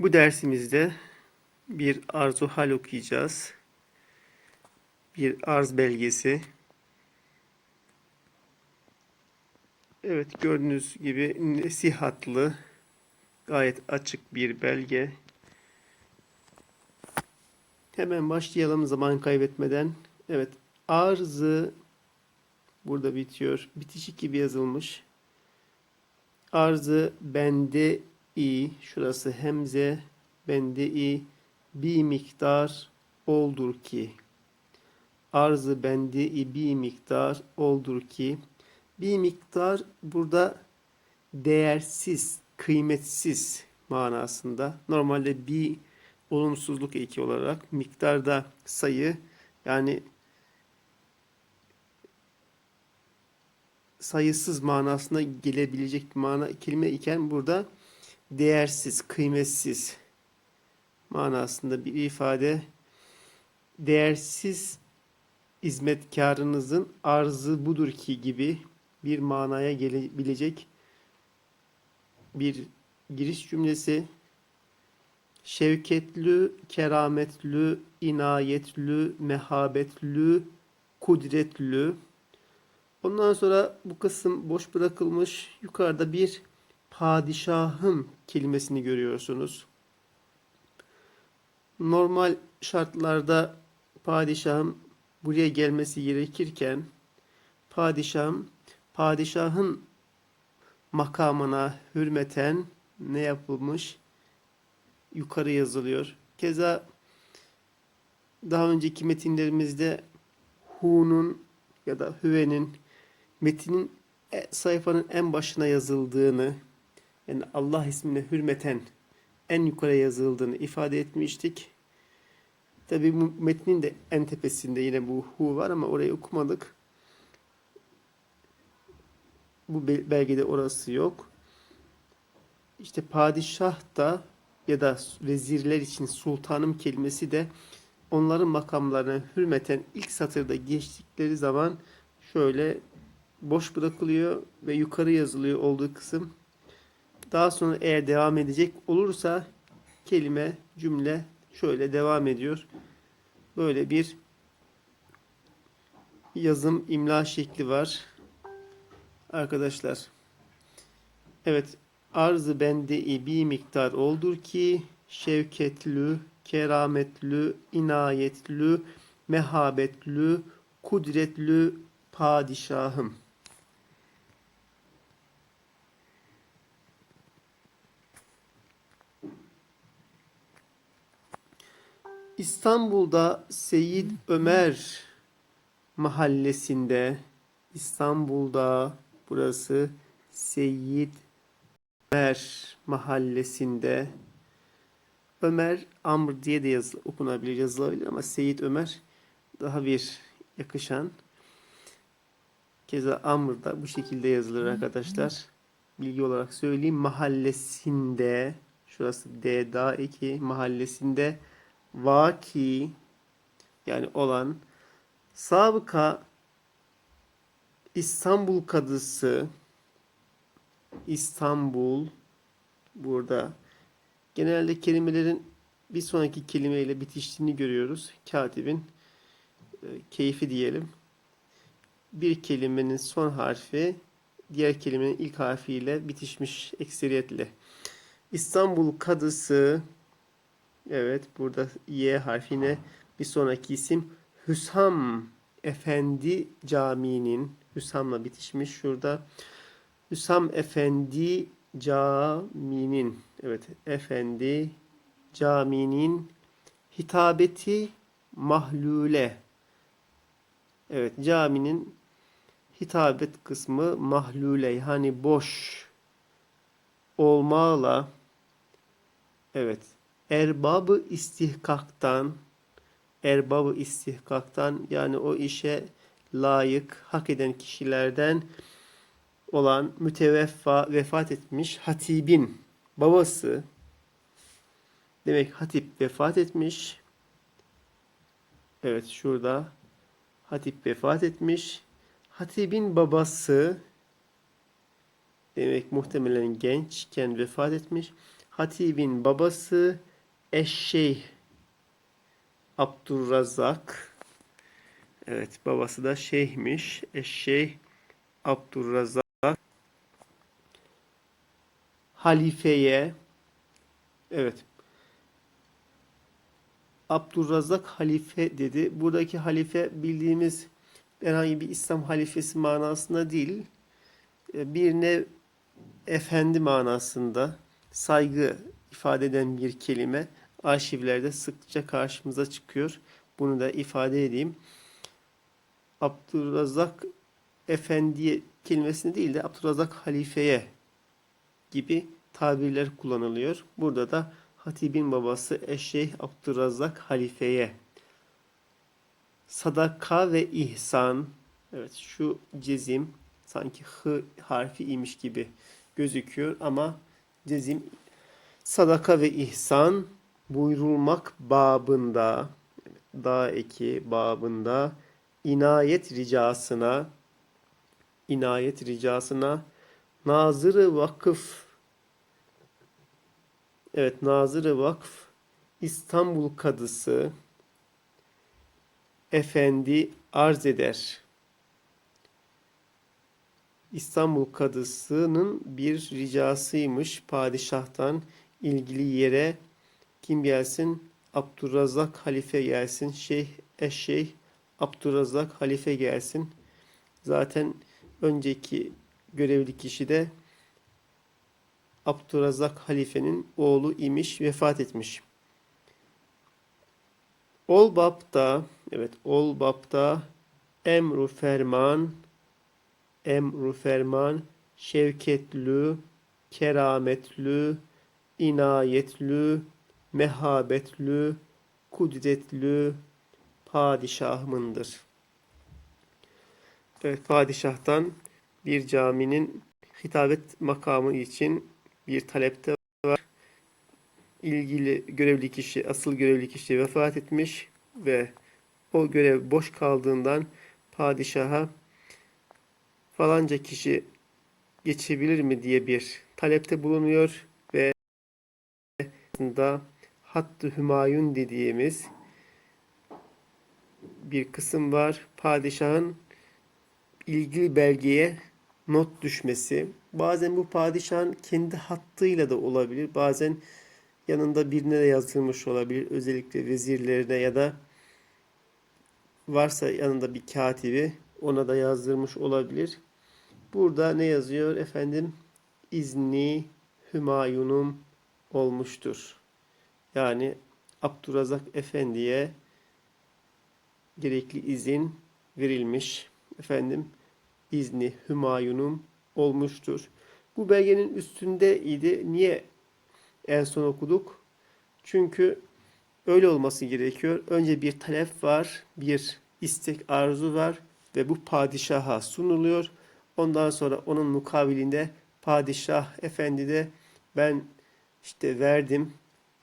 Bu dersimizde bir arzu hal okuyacağız. Bir arz belgesi. Evet gördüğünüz gibi nesihatlı gayet açık bir belge. Hemen başlayalım zaman kaybetmeden. Evet arzı burada bitiyor. Bitişik gibi yazılmış. Arzı bende i şurası hemze bende i bir miktar oldur ki arzı bende i bir miktar oldur ki bir miktar burada değersiz, kıymetsiz manasında. Normalde bir olumsuzluk eki olarak miktarda sayı yani sayısız manasına gelebilecek bir mana kelime iken burada değersiz, kıymetsiz manasında bir ifade. Değersiz hizmetkarınızın arzı budur ki gibi bir manaya gelebilecek bir giriş cümlesi. Şevketlü, kerametlü, inayetlü, mehabetlü, kudretlü. Ondan sonra bu kısım boş bırakılmış. Yukarıda bir padişahım kelimesini görüyorsunuz. Normal şartlarda padişahım buraya gelmesi gerekirken padişahım padişahın makamına hürmeten ne yapılmış? Yukarı yazılıyor. Keza daha önceki metinlerimizde hu'nun ya da hüvenin metinin e- sayfanın en başına yazıldığını yani Allah ismine hürmeten en yukarı yazıldığını ifade etmiştik. Tabi bu metnin de en tepesinde yine bu hu var ama orayı okumadık. Bu belgede orası yok. İşte padişah da ya da vezirler için sultanım kelimesi de onların makamlarına hürmeten ilk satırda geçtikleri zaman şöyle boş bırakılıyor ve yukarı yazılıyor olduğu kısım. Daha sonra eğer devam edecek olursa kelime, cümle şöyle devam ediyor. Böyle bir yazım imla şekli var. Arkadaşlar. Evet. Arzı bende bir miktar oldur ki şevketlü, kerametlü, inayetlü, mehabetlü, kudretlü padişahım. İstanbul'da Seyyid Ömer mahallesinde İstanbul'da burası Seyyid Ömer mahallesinde Ömer Amr diye de yazı, okunabilir, yazılabilir ama Seyyid Ömer daha bir yakışan. Keza Amr da bu şekilde yazılır arkadaşlar. Bilgi olarak söyleyeyim. Mahallesinde şurası D daha iki mahallesinde vaki yani olan sabıka İstanbul kadısı İstanbul burada genelde kelimelerin bir sonraki kelimeyle bitiştiğini görüyoruz. Katibin e, keyfi diyelim. Bir kelimenin son harfi diğer kelimenin ilk harfiyle bitişmiş ekseriyetle. İstanbul kadısı Evet burada Y harfine bir sonraki isim Hüsam Efendi Camii'nin Hüsam'la bitişmiş şurada. Hüsam Efendi Camii'nin evet Efendi Camii'nin hitabeti mahlule. Evet caminin hitabet kısmı mahlule yani boş olmağla evet erbabı istihkaktan erbabı istihkaktan yani o işe layık, hak eden kişilerden olan müteveffa vefat etmiş hatibin babası demek hatip vefat etmiş. Evet şurada hatip vefat etmiş. Hatibin babası demek muhtemelen gençken vefat etmiş. Hatib'in babası Eşşeyh Abdurrazak. Evet babası da şeyhmiş. Eşşeyh Abdurrazak. Halifeye evet Abdurrazak halife dedi. Buradaki halife bildiğimiz herhangi bir İslam halifesi manasında değil. E, Bir nev efendi manasında saygı ifade eden bir kelime arşivlerde sıkça karşımıza çıkıyor. Bunu da ifade edeyim. Abdurrazak efendiye kelimesini değil de Abdurrazak halifeye gibi tabirler kullanılıyor. Burada da Hatib'in babası Eşşeyh Abdurrazak halifeye sadaka ve ihsan evet şu cezim sanki hı harfi imiş gibi gözüküyor ama cezim sadaka ve ihsan buyurulmak babında da eki babında inayet ricasına inayet ricasına nazırı vakıf evet nazırı vakıf İstanbul Kadısı Efendi arz eder. İstanbul Kadısı'nın bir ricasıymış padişahtan ilgili yere kim gelsin? Abdurrazak halife gelsin. Şeyh Eşşeyh Abdurrazak halife gelsin. Zaten önceki görevli kişi de Abdurrazak halifenin oğlu imiş, vefat etmiş. Olbap'ta, evet Olbap'ta emru ferman, emru ferman, şevketlü, kerametlü, inayetlü, mehabetlü, kudretlü padişahımındır. Evet, padişahtan bir caminin hitabet makamı için bir talepte var. İlgili görevli kişi, asıl görevli kişi vefat etmiş ve o görev boş kaldığından padişaha falanca kişi geçebilir mi diye bir talepte bulunuyor ve da Hattı Hümayun dediğimiz bir kısım var. Padişahın ilgili belgeye not düşmesi. Bazen bu padişahın kendi hattıyla da olabilir. Bazen yanında birine de yazılmış olabilir. Özellikle vezirlerine ya da varsa yanında bir katibi ona da yazdırmış olabilir. Burada ne yazıyor? Efendim izni Hümayun'um olmuştur. Yani Abdurazak Efendi'ye gerekli izin verilmiş. Efendim izni Hümayun'um olmuştur. Bu belgenin üstünde idi. Niye en son okuduk? Çünkü öyle olması gerekiyor. Önce bir talep var, bir istek, arzu var ve bu padişaha sunuluyor. Ondan sonra onun mukabilinde padişah efendi de ben işte verdim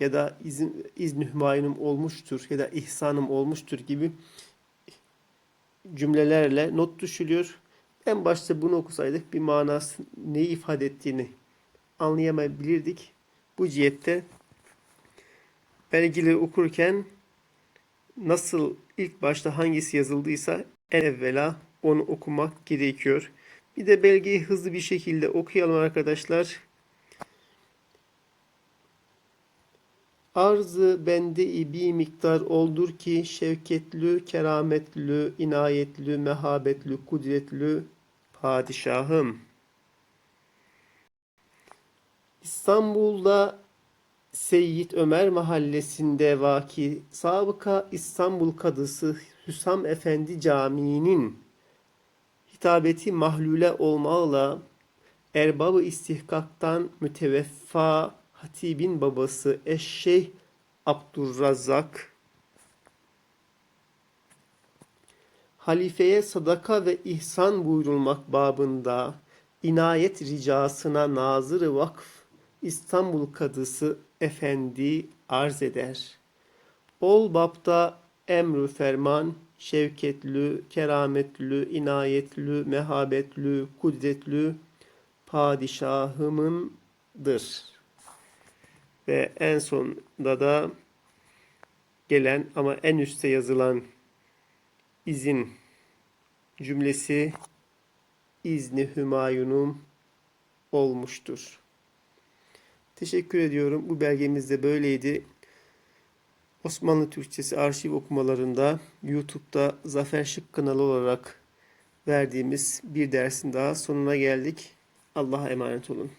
ya da izin, izni hümayunum olmuştur ya da ihsanım olmuştur gibi cümlelerle not düşülüyor. En başta bunu okusaydık bir manası neyi ifade ettiğini anlayamayabilirdik. Bu cihette belgeleri okurken nasıl ilk başta hangisi yazıldıysa en evvela onu okumak gerekiyor. Bir de belgeyi hızlı bir şekilde okuyalım arkadaşlar. Arzı bende bir miktar oldur ki şevketlü, kerametlü, inayetli, mehabetli, kudretli padişahım. İstanbul'da Seyyid Ömer mahallesinde vaki sabıka İstanbul Kadısı Hüsam Efendi Camii'nin hitabeti mahlule olmakla erbabı istihkaktan müteveffa hatibin babası Eşşeyh Abdurrazak halifeye sadaka ve ihsan buyurulmak babında inayet ricasına nazırı vakf İstanbul Kadısı Efendi arz eder. Ol babda emru ferman, şevketlü, kerametlü, inayetlü, mehabetlü, kudretlü padişahımındır. Ve en sonunda da gelen ama en üstte yazılan izin cümlesi izni Hümayun'um olmuştur. Teşekkür ediyorum. Bu belgemiz de böyleydi. Osmanlı Türkçesi arşiv okumalarında YouTube'da Zafer Şık kanalı olarak verdiğimiz bir dersin daha sonuna geldik. Allah'a emanet olun.